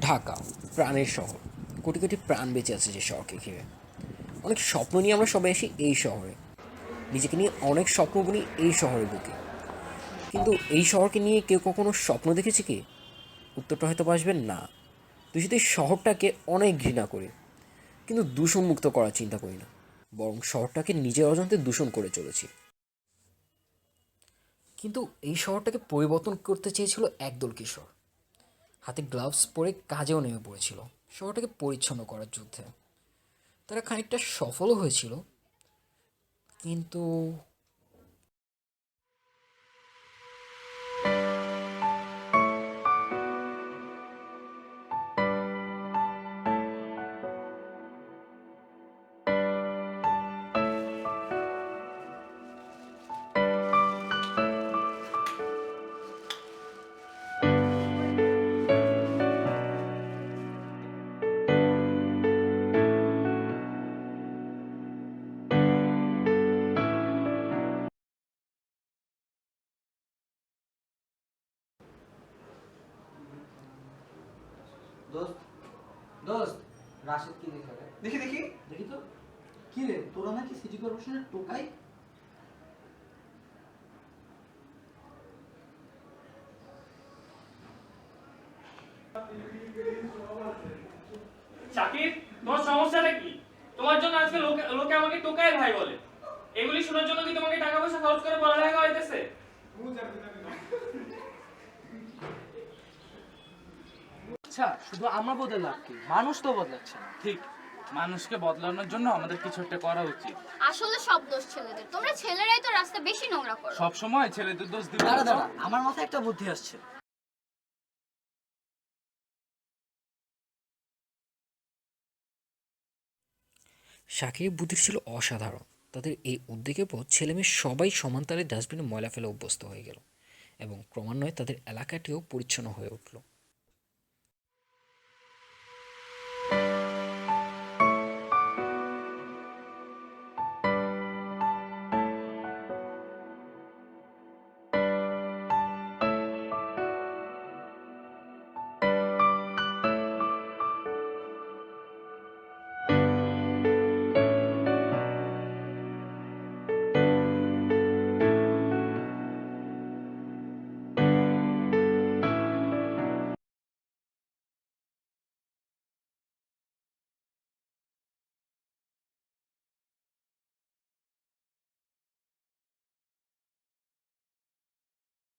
ঢাকা, প্রাণের শহর। কোটি কোটি প্রাণ বেঁচে আছে যে শহরকে ঘিরে। অনেক স্বপ্ন নিয়ে আমরা সবাই আসি এই শহরে। নিজেকে নিয়ে অনেক স্বপ্ন বুনি এই শহরের বুকে। কিন্তু এই শহরকে নিয়ে কেউ কখনো স্বপ্ন দেখেছে কি? উত্তরটা হয়তো আসবেন না। তুই শুধু শহরটাকে অনেক ঘৃণা করি, কিন্তু দূষণমুক্ত করার চিন্তা করি না। বরং শহরটাকে নিজের অজান্তে দূষণ করে চলেছি। কিন্তু এই শহরটাকে পরিবর্তন করতে চেয়েছিল একদল কিশোর। হাতে গ্লাভস পরে কাজেও নেমে পড়েছিল। শহরটাকে পরিচ্ছন্ন করার যুদ্ধে। তারা খানিকটা সফলও হয়েছিল। কিন্তু দোস্ত দোস্ত রাশেদ কি লিখে দেখি দেখি। দেখি তো। কি রে তোরা নাকি সিটি কর্পোরেশনের টোকাই? শাকিব তোমার সমস্যাটা কি? তোমার জন্য আজকে লোকে লোকে আমাকে টোকাই ভাই বলে। আচ্ছা শুধু আমরা বদলাম কি? মানুষ তো বদলাচ্ছে না। ঠিক। মানুষকে বদলানোর জন্য আমাদের কিছু একটা করা উচিত। আসলে সব দোষ ছেলেদের। তোমরা ছেলেরাই তো রাস্তা বেশি নোংরা করো। সব সময় ছেলেদের দোষ দিবে। দাঁড়া দাঁড়া আমার মাথায় একটা বুদ্ধি আসছে। শাকিরের বুদ্ধি ছিল অসাধারণ। তাদের এই উদ্যোগের পর ছেলেমেয়ে সবাই সমান তালে ডাস্টবিনে ময়লা ফেলে অভ্যস্ত হয়ে গেল এবং ক্রমান্বয়ে তাদের এলাকাটিও পরিচ্ছন্ন হয়ে উঠল।